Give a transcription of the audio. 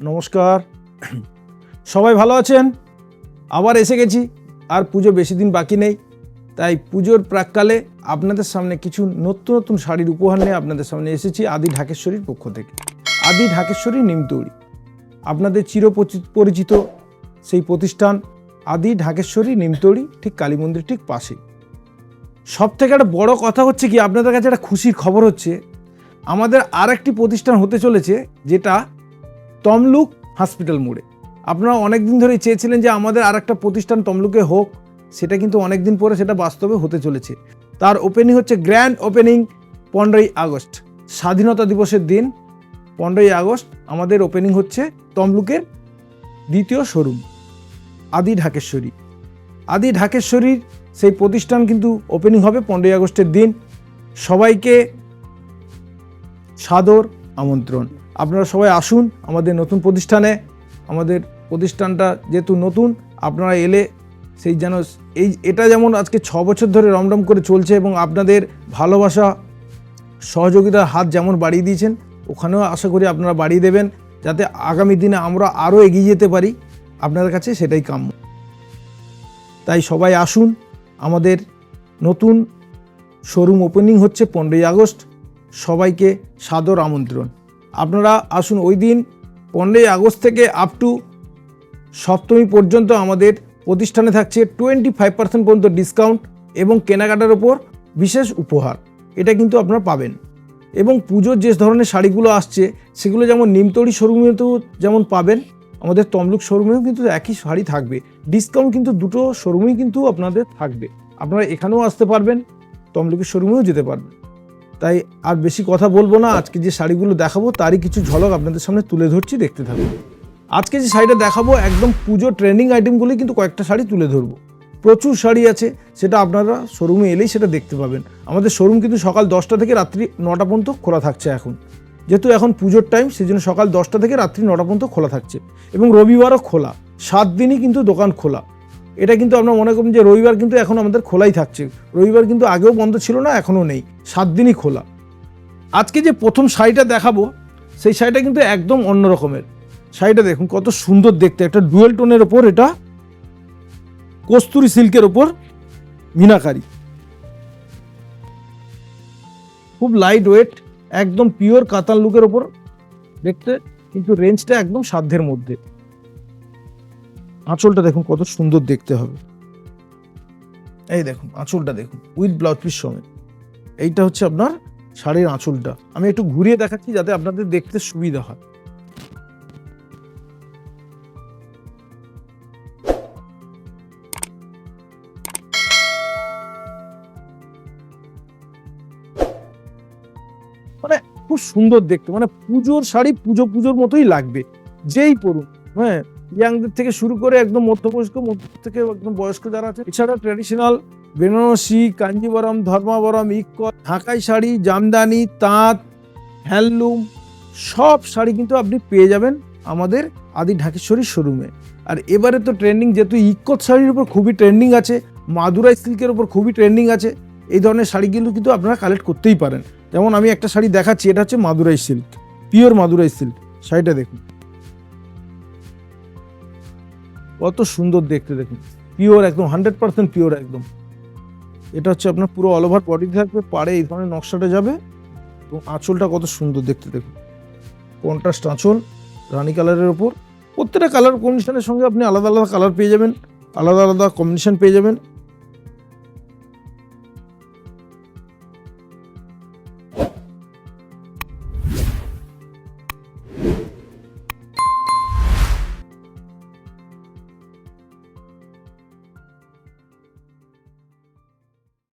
নমস্কার। সবাই ভালো আছেন? আবার এসে গেছি, আর পুজো বেশি দিন বাকি নেই। তাই পুজোর প্রাককালে আপনাদের সামনে কিছু নতুন নতুন শাড়ির উপহার নিয়ে আপনাদের সামনে এসেছি আদি ঢাকেশ্বরীর পক্ষ থেকে। আদি ঢাকেশ্বরী নিমতৌড়ি। আপনাদের চির পরিচিত সেই প্রতিষ্ঠান আদি ঢাকেশ্বরী নিমতৌড়ি, ঠিক কালী মন্দির ঠিক পাশেই। সব থেকে একটা বড় কথা হচ্ছে কি, আপনাদের কাছে একটা খুশির খবর হচ্ছে, আমাদের আর একটি প্রতিষ্ঠান হতে চলেছে, যেটা তমলুক হসপিটাল মোড়ে। আপনারা অনেক দিন ধরেই চেয়েছিলেন যে আমাদের আর একটা প্রতিষ্ঠান তমলুকে হোক, সেটা কিন্তু অনেক দিন পরে সেটা বাস্তবে হতে চলেছে। তার ওপেনিং হচ্ছে গ্র্যান্ড ওপেনিং পনেরোই আগস্ট, স্বাধীনতা দিবসের দিন পনেরোই আগস্ট আমাদের ওপেনিং হচ্ছে তমলুকের দ্বিতীয় শোরুম, আদি ঢাকেশ্বরী। আদি ঢাকেশ্বরীর সেই প্রতিষ্ঠান কিন্তু ওপেনিং হবে পনেরোই আগস্টের দিন। সবাইকে সাদর আমন্ত্রণ। আপনারা সবাই আসুন আমাদের নতুন প্রতিষ্ঠানে। আমাদের প্রতিষ্ঠানটা যেহেতু নতুন, আপনারা এলে সেই যেন এই এটা যেমন আজকে ছ বছর ধরে রমরম করে চলছে এবং আপনাদের ভালোবাসা, সহযোগিতার হাত যেমন বাড়িয়ে দিয়েছেন, ওখানেও আশা করি আপনারা বাড়িয়ে দেবেন যাতে আগামী দিনে আমরা আরও এগিয়ে যেতে পারি। আপনাদের কাছে সেটাই কাম্য। তাই সবাই আসুন, আমাদের নতুন শোরুম ওপেনিং হচ্ছে পনেরোই আগস্ট। সবাইকে সাদর আমন্ত্রণ। আপনারা আসুন ওই দিন পনেরোই আগস্ট থেকে আপ টু সপ্তমী পর্যন্ত আমাদের প্রতিষ্ঠানে থাকছে টোয়েন্টি ফাইভ পার্সেন্ট পর্যন্ত ডিসকাউন্ট এবং কেনাকাটার ওপর বিশেষ উপহার। এটা কিন্তু আপনারা পাবেন। এবং পুজোর যে ধরনের শাড়িগুলো আসছে, সেগুলো যেমন নিমতড়ি শোরুমেতেও যেমন পাবেন, আমাদের তমলুক শোরুমেও কিন্তু একই শাড়ি থাকবে। ডিসকাউন্ট কিন্তু দুটো শোরুমেই কিন্তু আপনাদের থাকবে। আপনারা এখানেও আসতে পারবেন, তমলুকের শোরুমেও যেতে পারবেন। তাই আর বেশি কথা বলব না। আজকে যে শাড়িগুলো দেখাবো, তারই কিছু ঝলক আপনাদের সামনে তুলে ধরছি, দেখতে থাকুন। আজকে যে শাড়িটা দেখাবো, একদম পুজো ট্রেন্ডিং আইটেমগুলি কিন্তু কয়েকটা শাড়ি তুলে ধরবো। প্রচুর শাড়ি আছে, সেটা আপনারা শোরুমে এলেই সেটা দেখতে পাবেন। আমাদের শোরুম কিন্তু সকাল দশটা থেকে রাত্রি নটা পর্যন্ত খোলা থাকছে এখন। যেহেতু এখন পুজোর টাইম সেই জন্য সকাল দশটা থেকে রাত্রি নটা পর্যন্ত খোলা থাকছে। এবং রবিবারও খোলা। সাত দিনই কিন্তু দোকান খোলা। এটা কিন্তু আমরা মনে করুন যে রবিবার কিন্তু এখন আমাদের খোলাই থাকছে। রবিবার কিন্তু আগেও বন্ধ ছিল না এখনও নেই। সাত দিনই খোলা। আজকে যে প্রথম শাড়িটা দেখাবো, সেই শাড়িটা কিন্তু একদম অন্য রকমের। শাড়িটা দেখুন, কত সুন্দর দেখতে। একটা ডুয়েল টোনের ওপর এটা, কস্তুরি সিল্কের ওপর মিনাকারি। খুব লাইট ওয়েট একদম পিওর কাতান লুকের ওপর। দেখতে, কিন্তু রেঞ্জটা একদম সাধ্যের মধ্যে। আঁচলটা দেখুন, কত সুন্দর দেখতে হবে। এই দেখুন, আঁচলটা দেখুন, উইথ ব্লাউজ পিস সমেত। এইটা হচ্ছে আপনার শাড়ির আঁচলটা। আমি একটু ঘুরিয়ে দেখাচ্ছি যাতে আপনাদের দেখতে সুবিধা হয়। মানে খুব সুন্দর দেখতে মানে পুজোর শাড়ি পুজো পুজোর মতোই লাগবে। যেই পরুন হ্যাঁ ইয়াংদের থেকে শুরু করে একদম মধ্যবয়স্ক, মধ্য থেকে একদম বয়স্ক যারা আছে, এছাড়া ট্র্যাডিশনাল বেনারসি, কাঞ্জিবরম, ধর্মাবরম ইক্ক ঢাকাই শাড়ি, জামদানি, তাঁত, হ্যান্ডলুম, সব শাড়ি কিন্তু আপনি পেয়ে যাবেন আমাদের আদি ঢাকেশ্বরী শোরুমে আর এবারে তো ট্রেন্ডিং যেহেতু ইক্কত শাড়ির উপর খুবই ট্রেন্ডিং আছে, মাদুরাই সিল্কের উপর খুবই ট্রেন্ডিং আছে, এই ধরনের শাড়িগুলো কিন্তু আপনারা কালেক্ট করতেই পারেন। যেমন আমি একটা শাড়ি দেখাচ্ছি, এটা হচ্ছে Madurai silk pure Madurai silk, শাড়িটা দেখুন। কত সুন্দর দেখতে দেখুন। পিওর একদম হান্ড্রেড পার্সেন্ট পিওর একদম। এটা হচ্ছে আপনার পুরো অল ওভার বডি থাকবে, পাড়ে এই ধরনের নকশাটা যাবে এবং আঁচলটা কত সুন্দর দেখতে দেখুন। কন্ট্রাস্ট আঁচল, রানি কালারের ওপর প্রত্যেকটা কালার কম্বিনেশনের সঙ্গে আপনি আলাদা আলাদা কালার পেয়ে যাবেন, আলাদা আলাদা কম্বিনেশন পেয়ে যাবেন।